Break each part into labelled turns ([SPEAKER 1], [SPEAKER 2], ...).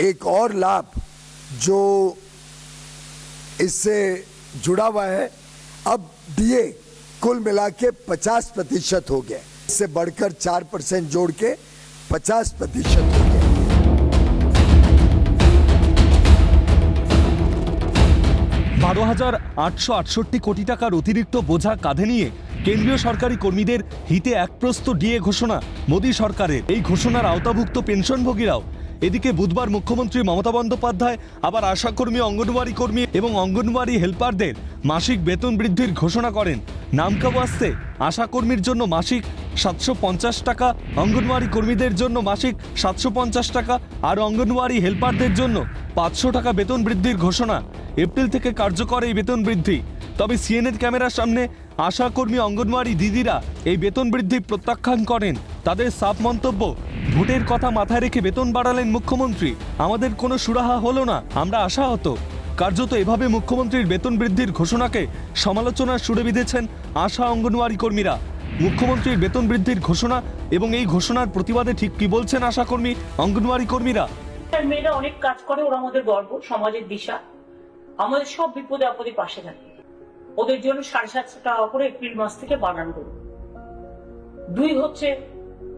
[SPEAKER 1] एक और लाभ जो इससे जुड़ा हुआ है अब डीए कुल मिला के 50 प्रतिशत हो गया इससे बढ़कर 4 परसेंट जोड़ के 50 प्रतिशत हो गया
[SPEAKER 2] বারো হাজার আটশো আটষট্টি কোটি টাকার অতিরিক্ত বোঝা কাঁধে নিয়ে কেন্দ্রীয় সরকারি কর্মীদের হিতে একপ্রস্ত ডিএ ঘোষণা মোদী সরকারের এই ঘোষণার আওতাভুক্ত পেনশনভোগীরাও এদিকে বুধবার মুখ্যমন্ত্রী মমতা বন্দ্যোপাধ্যায়, আবার আশাকর্মী, অঙ্গনওয়াড়ি কর্মী এবং অঙ্গনওয়াড়ি হেল্পারদের মাসিক বেতন বৃদ্ধির ঘোষণা করেন। নামকাবু আসতে আশাকর্মীর জন্য মাসিক সাতশো পঞ্চাশ টাকা, অঙ্গনওয়াড়ি কর্মীদের জন্য মাসিক সাতশো পঞ্চাশ টাকা আর অঙ্গনওয়াড়ি হেল্পারদের জন্য পাঁচশো টাকা বেতন বৃদ্ধির ঘোষণা। এপ্রিল থেকে কার্যকর এই বেতন বৃদ্ধি। তবে সিএনএর ক্যামেরার সামনে আশাকর্মী, অঙ্গনওয়াড়ি দিদিরা এই বেতন বৃদ্ধি প্রত্যাখ্যান করেন। তাদের সাফ মন্তব্য ভোটের কথা মাথায় রেখে বেতন বাড়ালেন মুখ্যমন্ত্রী। আমাদের কোনো সুরাহা হলো না, আমরা আশাহত। কার্যত এভাবে মুখ্যমন্ত্রীর বেতন বৃদ্ধির ঘোষণাকে সমালোচনার সুরে বিঁধেছেন আশা অঙ্গনওয়াড়ি কর্মীরা। মুখ্যমন্ত্রীর বেতন বৃদ্ধির ঘোষণা এবং এই ঘোষণার প্রতিবাদে ঠিক কি বলছেন আশাকর্মী, অঙ্গনওয়াড়ি কর্মীরা?
[SPEAKER 3] মেয়েরা অনেক কাজ করে, ওরা আমাদের গর্ব, সমাজের দিশা। আমাদের সব বিপদে আপদে পাশে থাকে। ওদের জন্য সাড়ে সাতশো টাকা করে এপ্রিল মাস থেকে বাড়ানো হলো দুই হচ্ছে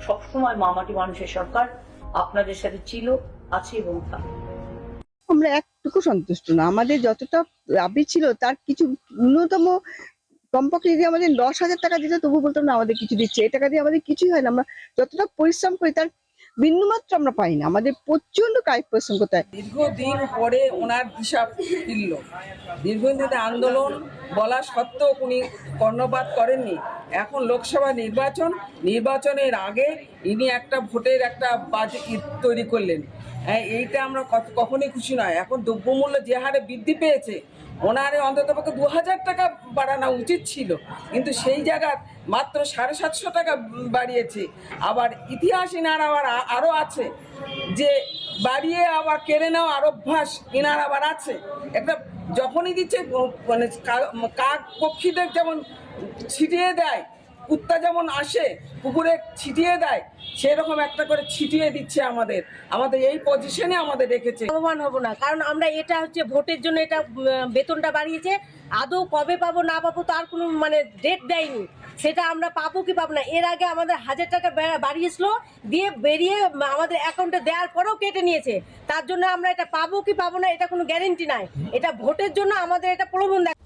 [SPEAKER 3] সবসময় মামাটি মানুষের সরকার, আপনাদের সাথে ছিল, আছে এবং থাকবে
[SPEAKER 4] আমরা একটুকু সন্তুষ্ট না। আমাদের যতটা দাবি ছিল, তার কিছু ন্যূনতম কমপক্ষে যদি আমাদের দশ হাজার টাকা দিত, তবু বলতাম না, আমাদের কিছু দিচ্ছে। এই টাকা দিয়ে আমাদের কিছুই হয় না। আমরা যতটা পরিশ্রম করি, তার বিন্দুমাত্র আমরা পাই না আমাদের প্রচণ্ড কায়িক করতে হয়
[SPEAKER 5] দীর্ঘদিন পরে ওনার হিসাব ফিরল। দীর্ঘদিন আন্দোলন বলা সত্ত্বেও উনি কর্ণপাত করেননি। এখন লোকসভা নির্বাচন, নির্বাচনের আগে ইনি একটা ভোটের একটা বাজেট তৈরি করলেন। হ্যাঁ এইটা আমরা কখনোই খুশি নয়। এখন দ্রব্যমূল্য যে হারে বৃদ্ধি পেয়েছে ওনারে অন্তত পক্ষে দু হাজার টাকা বাড়ানো উচিত ছিল। কিন্তু সেই জায়গার মাত্র সাড়ে সাতশো টাকা বাড়িয়েছে। আবার ইতিহাস ইনার আবার আরও আছে যে বাড়িয়ে আবার কেড়ে নেওয়া আর অভ্যাস ইনার আবার আছে। একটা যখনই দিচ্ছে মানে কাক পক্ষীদের যেমন ছিটিয়ে দেয় কুত্তা যেমন আসে পুকুরে ছিটিয়ে দেয়, সেরকম একটা করে ছিটিয়ে দিচ্ছে আমাদের। আমাদের এই পজিশনে আমাদের রেখেছে।
[SPEAKER 6] লাভবান হব না, কারণ আমরা এটা হচ্ছে ভোটের জন্য এটা বেতনটা বাড়িয়েছে। আদৌ কবে পাবো, না পাবো তার কোনো মানে ডেট দেয়নি। সেটা আমরা পাবো কি পাবো না, এর আগে আমাদের হাজার টাকা বাড়িয়েছিল, দিয়ে বেরিয়ে আমাদের অ্যাকাউন্টে দেওয়ার পরেও কেটে নিয়েছে। তার জন্য আমরা এটা পাবো কি পাবো না, এটা কোনো গ্যারেন্টি নাই। এটা ভোটের জন্য আমাদের এটা প্রলোভন দেয়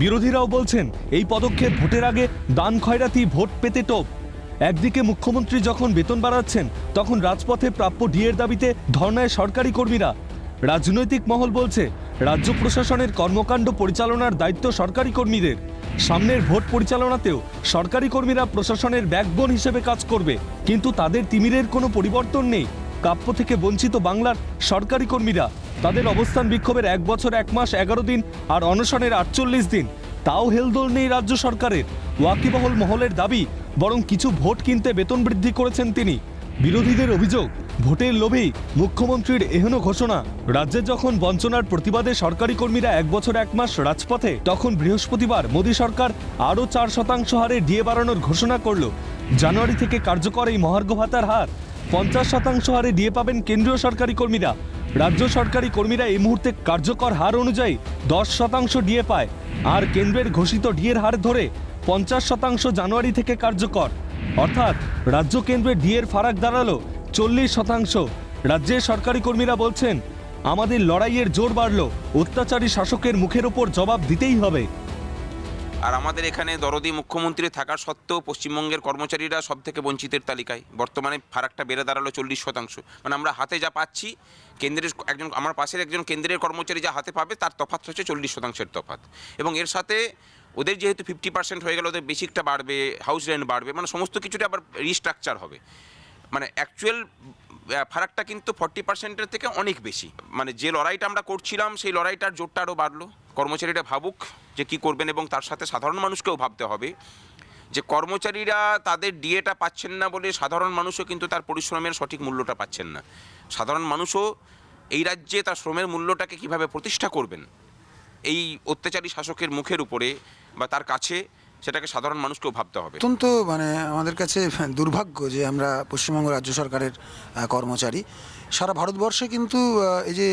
[SPEAKER 2] বিরোধীরাও বলছেন, এই পদক্ষেপ ভোটের আগে দান খয়রাতি, ভোট পেতে টোপ। একদিকে মুখ্যমন্ত্রী যখন বেতন বাড়াচ্ছেন, তখন রাজপথে প্রাপ্য ডিএর দাবিতে ধর্নায় সরকারি কর্মীরা। রাজনৈতিক মহল বলছে, রাজ্য প্রশাসনের কর্মকাণ্ড পরিচালনার দায়িত্ব সরকারি কর্মীদের। সামনের ভোট পরিচালনাতেও সরকারি কর্মীরা প্রশাসনের ব্যাকবোন হিসেবে কাজ করবে, কিন্তু তাদের তিমিরের কোনো পরিবর্তন নেই। কাপ্য থেকে বঞ্চিত বাংলার সরকারি কর্মীরা তাদের অবস্থান বিক্ষোভের এক বছর, এক মাস, এগারো দিন আর অনশনের আটচল্লিশ দিন। তাও হেলদোল নেই রাজ্য সরকারের। ওয়াকিবহল মহলের দাবি, বরং কিছু ভোট কিনতে বেতন বৃদ্ধি করেছেন তিনি। বিরোধীদের অভিযোগ, ভোটের লোভেই মুখ্যমন্ত্রীর এহেন ঘোষণা। রাজ্যে যখন বঞ্চনার প্রতিবাদে সরকারি কর্মীরা এক বছর, এক মাস রাজপথে, তখন বৃহস্পতিবার মোদী সরকার আরও চার শতাংশ হারে ডিএ বাড়ানোর ঘোষণা করল। জানুয়ারি থেকে কার্যকর এই মহার্ঘ ভাতার হার, পঞ্চাশ শতাংশ হারে ডিএ পাবেন কেন্দ্রীয় সরকারি কর্মীরা। রাজ্য সরকারি কর্মীরা এই মুহূর্তে কার্যকর হার অনুযায়ী দশ শতাংশ ডিএ পায়। আর কেন্দ্রের ঘোষিত ডিএর হার ধরে পঞ্চাশ শতাংশ জানুয়ারি থেকে কার্যকর। অর্থাৎ রাজ্য কেন্দ্রের ডিএর ফারাক দাঁড়াল চল্লিশ শতাংশ। রাজ্যের সরকারি কর্মীরা বলছেন, আমাদের লড়াইয়ের জোর বাড়ল। অত্যাচারী শাসকের মুখের ওপর জবাব দিতেই হবে।
[SPEAKER 7] আর আমাদের এখানে দরদি মুখ্যমন্ত্রী থাকা সত্ত্বেও পশ্চিমবঙ্গের কর্মচারীরা সব থেকে বঞ্চিতের তালিকায়। বর্তমানে ফারাকটা বেড়ে দাঁড়াল চল্লিশ শতাংশ। মানে আমরা হাতে যা পাচ্ছি, কেন্দ্রের একজন, আমার পাশের একজন কেন্দ্রের কর্মচারী যা হাতে পাবে, তার তফাত হচ্ছে চল্লিশ শতাংশের তফাত এবং এর সাথে ওদের যেহেতু ফিফটি পার্সেন্ট হয়ে গেলে, ওদের বেসিকটা বাড়বে হাউস রেন্ট বাড়বে মানে সমস্ত কিছুটা আবার রিস্ট্রাকচার হবে। মানে অ্যাকচুয়াল ফারাকটা কিন্তু ফর্টি পার্সেন্টের থেকে অনেক বেশি। মানে যে লড়াইটা আমরা করছিলাম, সেই লড়াইটার জোরটা আরও বাড়লো। কর্মচারীরা ভাবুক যে কি করবেন এবং তার সাথে সাধারণ মানুষকেও ভাবতে হবে যে কর্মচারীরা তাদের ডিএটা পাচ্ছেন না বলে সাধারণ মানুষও কিন্তু তার পরিশ্রমের সঠিক মূল্যটা পাচ্ছেন না। সাধারণ মানুষও এই রাজ্যে তার শ্রমের মূল্যটাকে কীভাবে প্রতিষ্ঠা করবেন? এই অত্যাচারী শাসকের মুখের উপরে বা তার কাছে সেটাকে সাধারণ মানুষকেও ভাবতে হবে।
[SPEAKER 8] অত্যন্ত মানে আমাদের কাছে দুর্ভাগ্য যে আমরা পশ্চিমবঙ্গ রাজ্য সরকারের কর্মচারী। সারা ভারতবর্ষে কিন্তু এই যে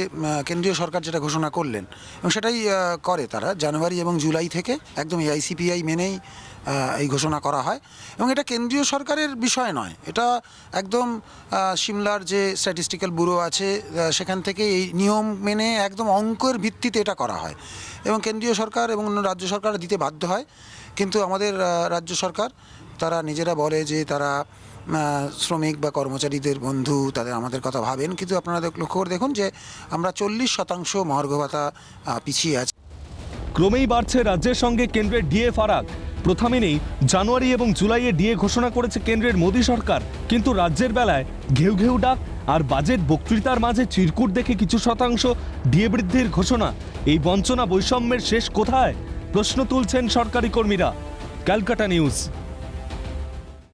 [SPEAKER 8] কেন্দ্রীয় সরকার যেটা ঘোষণা করলেন, এবং সেটাই করে তারা। জানুয়ারি এবং জুলাই থেকে একদম এআইসিপিআই মেনেই এই ঘোষণা করা হয়। এবং এটা কেন্দ্রীয় সরকারের বিষয় নয়। এটা একদম সিমলার যে স্ট্যাটিস্টিক্যাল ব্যুরো আছে সেখান থেকে এই নিয়ম মেনে একদম অঙ্কের ভিত্তিতে এটা করা হয়। এবং কেন্দ্রীয় সরকার এবং রাজ্য সরকার দিতে বাধ্য হয়। কিন্তু আমাদের রাজ্য সরকার, তারা নিজেরা বলে যে তারা শ্রমিক বা কর্মচারীদের বন্ধু, তাদের আমাদের কথা ভাবেন। কিন্তু আপনারা লক্ষ্য করে দেখুন যে আমরা চল্লিশ শতাংশ মহার্ঘ ভাতা পিছিয়ে আছি।
[SPEAKER 2] ক্রমেই বাড়ছে রাজ্যের সঙ্গে কেন্দ্রের ডিএ ফারাক প্রথমে নেই। জানুয়ারি এবং জুলাইয়ে ডিএ ঘোষণা করেছে কেন্দ্রের মোদী সরকার। কিন্তু রাজ্যের বেলায় ঘেউ ঘেউ ডাক আর বাজেট বক্তৃতার মাঝে চিরকুট দেখে কিছু শতাংশ ডিএ বৃদ্ধির ঘোষণা। এই বঞ্চনা বৈষম্যের শেষ কোথায়? প্রশ্ন তুলছেন সরকারি কর্মীরা। ক্যালকাটা নিউজ।